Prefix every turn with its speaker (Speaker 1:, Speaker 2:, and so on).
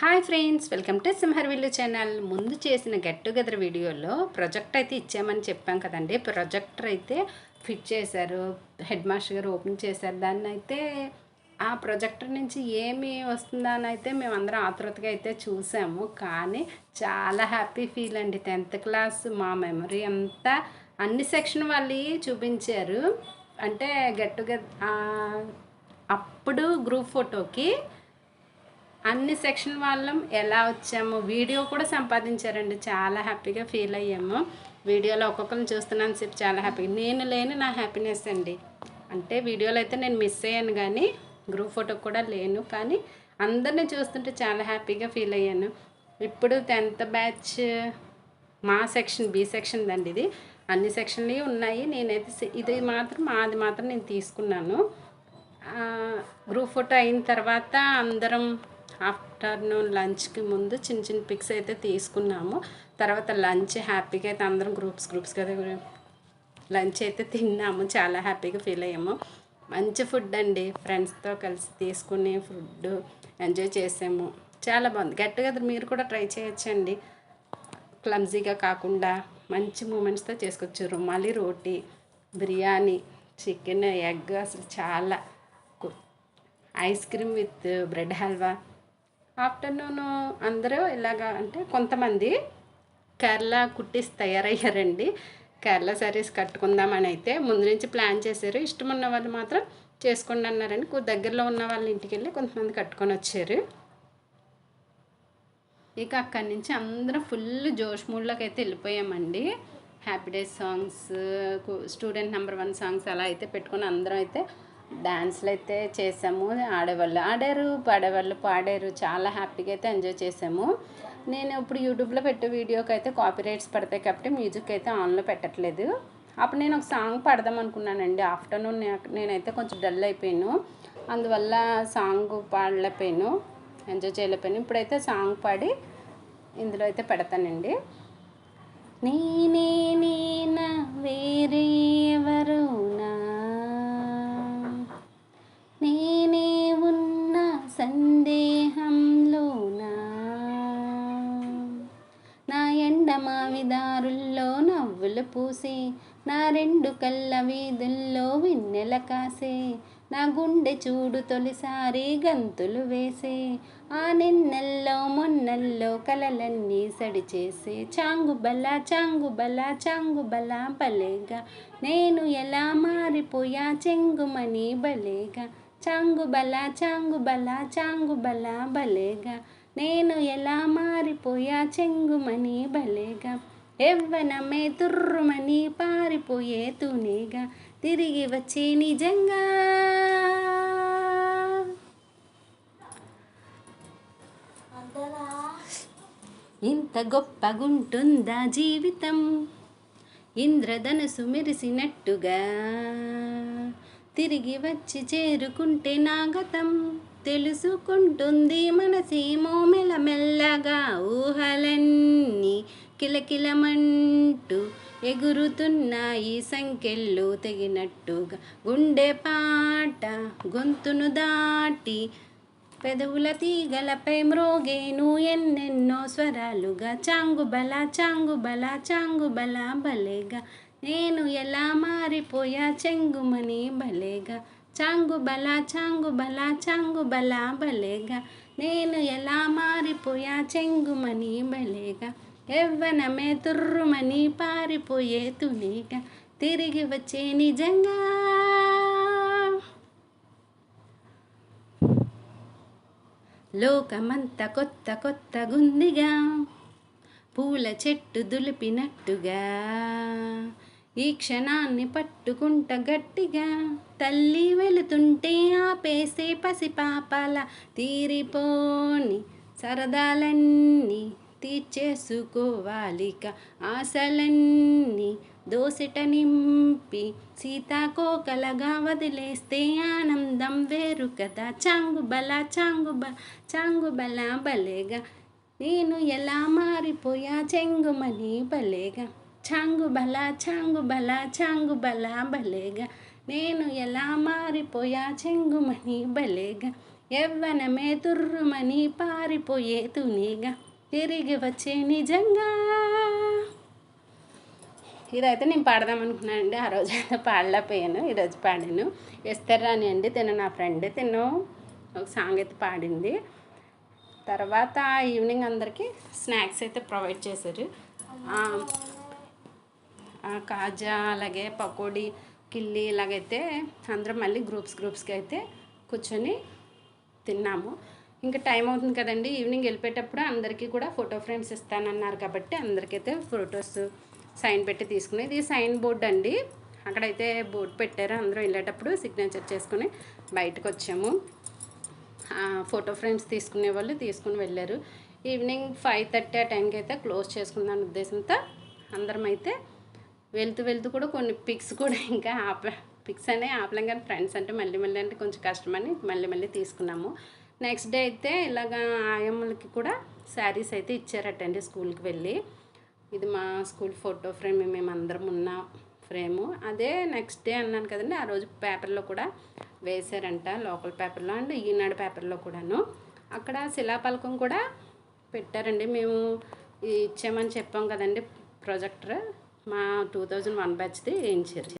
Speaker 1: Hi friends welcome to Simharvillu channel. ముందు చేసిన get together వీడియోలో ప్రొజెక్ట్ అయితే ఇచ్చామని చెప్పాం కదండి. ప్రొజెక్టర్ అయితే ఫిట్ చేశారు హెడ్ మాస్టర్ గారు ఓపెన్ చేశారు. దాన్ని అయితే ఆ ప్రొజెక్టర్ నుంచి ఏమి వస్తుందా అని అయితే మేము అందరం ఆతృతగా అయితే చూసాము. కానీ చాలా హ్యాపీ ఫీల్ అండి. టెన్త్ క్లాస్ మా మెమరీ అంతా అన్ని సెక్షన్ వాళ్ళు చూపించారు. అంటే గెట్ టుగెదర్ అప్పుడు గ్రూప్ ఫోటోకి అన్ని సెక్షన్ వాళ్ళం ఎలా వచ్చాము వీడియో కూడా సంపాదించారండి. చాలా హ్యాపీగా ఫీల్ అయ్యాము. వీడియోలో ఒక్కొక్కరిని చూస్తున్నాను సేపు చాలా హ్యాపీగా. నేను లేని నా హ్యాపీనెస్ అండి. అంటే వీడియోలో అయితే నేను మిస్ అయ్యాను కానీ గ్రూప్ ఫోటో కూడా లేను. కానీ అందరిని చూస్తుంటే చాలా హ్యాపీగా ఫీల్ అయ్యాను. ఇప్పుడు టెన్త్ బ్యాచ్ మా సెక్షన్ బి సెక్షన్ అండి ఇది. అన్ని సెక్షన్లు ఉన్నాయి. నేనైతే ఇది మాత్రం మాది మాత్రం నేను తీసుకున్నాను. గ్రూప్ ఫోటో అయిన తర్వాత అందరం ఆఫ్టర్నూన్ లంచ్కి ముందు చిన్న చిన్న పిక్స్ అయితే తీసుకున్నాము. తర్వాత లంచ్ హ్యాపీగా అయితే అందరం గ్రూప్స్ గ్రూప్స్గా లంచ్ అయితే తిన్నాము. చాలా హ్యాపీగా ఫీల్ అయ్యాము. మంచి ఫుడ్ అండి. ఫ్రెండ్స్తో కలిసి తీసుకునే ఫుడ్ ఎంజాయ్ చేసాము. చాలా బాగుంది. గట్టిగా మీరు కూడా ట్రై చేయొచ్చండి. క్లమ్జీగా కాకుండా మంచి మూమెంట్స్తో చేసుకోవచ్చు రుమాలి రోటీ బిర్యానీ చికెన్ ఎగ్ అసలు చాలా కు- ice cream with bread halwa afternoon అందరూ ఇలాగా అంటే కొంతమంది కేరళ కుట్టీస్ తయారయ్యారండి. కేరళ శారీస్ కట్టుకుందామని అయితే ముందు నుంచి ప్లాన్ చేశారు. ఇష్టం ఉన్న వాళ్ళు మాత్రం చేసుకోండి అన్నారని. దగ్గరలో ఉన్న వాళ్ళ ఇంటికి వెళ్ళి కొంతమంది కట్టుకొని వచ్చారు. ఇక అక్కడి నుంచి అందరం ఫుల్ జోష్ మూడ్లోకి అయితే వెళ్ళిపోయామండి. Happy day songs student number one songs అలా అయితే పెట్టుకొని అందరం అయితే డ్యాన్స్లు అయితే చేసాము ఆడేవాళ్ళు ఆడారు పాడేవాళ్ళు పాడారు చాలా హ్యాపీగా అయితే ఎంజాయ్ చేసాము. నేను ఇప్పుడు యూట్యూబ్లో పెట్టే వీడియోకి అయితే కాపీ రైట్స్ పడతాయి కాబట్టి మ్యూజిక్ అయితే ఆన్లో పెట్టట్లేదు. అప్పుడు నేను ఒక సాంగ్ పాడదాం అనుకున్నానండి. ఆఫ్టర్నూన్ నేనైతే కొంచెం డల్ అయిపోయాను. అందువల్ల సాంగ్ పాడలేకపోయాను ఎంజాయ్ చేయలేకపోయాను. ఇప్పుడైతే సాంగ్ పాడి ఇందులో అయితే పెడతానండి. నేనే నేనా వేరే పూలు పూసి నా రెండు కళ్ళ వీధుల్లో వెన్నెల కాసే నా గుండె చూడు తొలిసారి గంతులు వేసే ఆ నిన్నెల్లో మొన్నెల్లో కలలన్నీ సడిచేసే చాంగు బల చాంగు బల చాంగు బల బలేగా నేను ఎలా మారిపోయా చెంగుమని బలేగా చాంగు బల చాంగు బల చాంగు బల బలేగా నేను ఎలా మారిపోయా చెంగుమని బలేగా. ఎవ్వనమే తుర్రుమని పారిపోయే తూనేగా తిరిగి వచ్చే నిజంగా. ఇంత గొప్పగుంటుందా జీవితం? ఇంద్రధనుసు మెరిసినట్టుగా తిరిగి వచ్చి చేరుకుంటే నా గతం తెలుసుకుంటుంది మనసేమో మెల్లమెల్లగా ఊహలన్నీ కిలకిలమంటూ ఎగురుతున్నాయి సంఖ్యల్లో తెగినట్టుగా గుండె పాట గొంతును దాటి పెదవుల తీగలపై మ్రోగేను ఎన్నెన్నో స్వరాలుగా. చాంగు బల చాంగు బల చాంగు బల బలేగా. నేను ఎలా మారిపోయా చెంగుమని బలేగా. చాంగు బల చాంగు బల చాంగు బల బలేగా. నేను ఎలా మారిపోయా చెంగుమని బలేగా. ఎవ్వనమే తుర్రుమని పారిపోయే తునిగా తిరిగి వచ్చే నిజంగా. లోకమంతా కొత్త కొత్త గుందిగా పూల చెట్టు దులిపినట్టుగా ఈ క్షణాన్ని పట్టుకుంట గట్టిగా తల్లి వెళుతుంటే ఆపేసే పసిపాపల తీరిపోని సరదాలన్నీ తీర్చేసుకోవాలిక ఆశలన్నీ దోసెట నింపి సీతాకోకలగా వదిలేస్తే ఆనందం వేరు కదా. చాంగు బల చాంగు బ చాంగు బల బలేగా. నేను ఎలా మారిపోయా చెంగుమని బలేగా. చాంగు బల చాంగు బల చాంగు బల బలేగా. నేను ఎలా మారిపోయా చెంగుమని బలేగా. ఎవ్వనమే తుర్రుమని పారిపోయే తునిగా. తిరిగి వచ్చే నిజంగా. ఇదైతే నేను పాడదాం అనుకున్నానండి. ఆ రోజు అయితే పాడలేకపోయాను ఈరోజు పాడాను. ఎస్తర్రాని అండి తిన నా ఫ్రెండ్ తిను. ఒక సాంగ్ అయితే పాడింది. తర్వాత ఈవినింగ్ అందరికీ స్నాక్స్ అయితే ప్రొవైడ్ చేశారు. కాజా అలాగే పకోడీ కిల్లి ఇలాగైతే అందరం మళ్ళీ గ్రూప్స్ గ్రూప్స్కి అయితే కూర్చొని తిన్నాము. ఇంకా టైం అవుతుంది కదండి. ఈవినింగ్ వెళ్ళిపోయేటప్పుడు అందరికీ కూడా ఫోటో ఫ్రేమ్స్ ఇస్తానన్నారు కాబట్టి అందరికైతే ఫొటోస్ సైన్ పెట్టి తీసుకుని ఇది సైన్ బోర్డ్ అండి. అక్కడైతే బోర్డు పెట్టారు. అందరూ వెళ్ళేటప్పుడు సిగ్నేచర్ చేసుకుని బయటకు వచ్చాము. ఫోటో ఫ్రేమ్స్ తీసుకునే వాళ్ళు తీసుకుని వెళ్ళారు. ఈవినింగ్ ఫైవ్ థర్టీ ఆ టైంకి అయితే క్లోజ్ చేసుకుందాం ఉద్దేశంతో అందరం అయితే వెళ్తూ వెళ్తూ కూడా కొన్ని పిక్స్ కూడా ఇంకా ఆప పిక్స్ అనే ఆపలేం కానీ ఫ్రెండ్స్ అంటే మళ్ళీ మళ్ళీ అంటే కొంచెం కష్టమని మళ్ళీ మళ్ళీ తీసుకున్నాము. నెక్స్ట్ డే అయితే ఇలాగా ఆయమ్మలకి కూడా శారీస్ అయితే ఇచ్చారటండి స్కూల్కి వెళ్ళి. ఇది మా స్కూల్ ఫోటో ఫ్రేమ్ మేము అందరం ఉన్న ఫ్రేము. అదే నెక్స్ట్ డే అన్నాను కదండి ఆ రోజు పేపర్లో కూడా వేశారంట లోకల్ పేపర్లో అండ్ ఈనాడు పేపర్లో కూడాను. అక్కడ శిలాపలకం కూడా పెట్టారండి. మేము ఇచ్చామని చెప్పాం కదండి ప్రొజెక్టర్. మా టూ థౌజండ్ వన్ బ్యాచ్ది వేయించారు.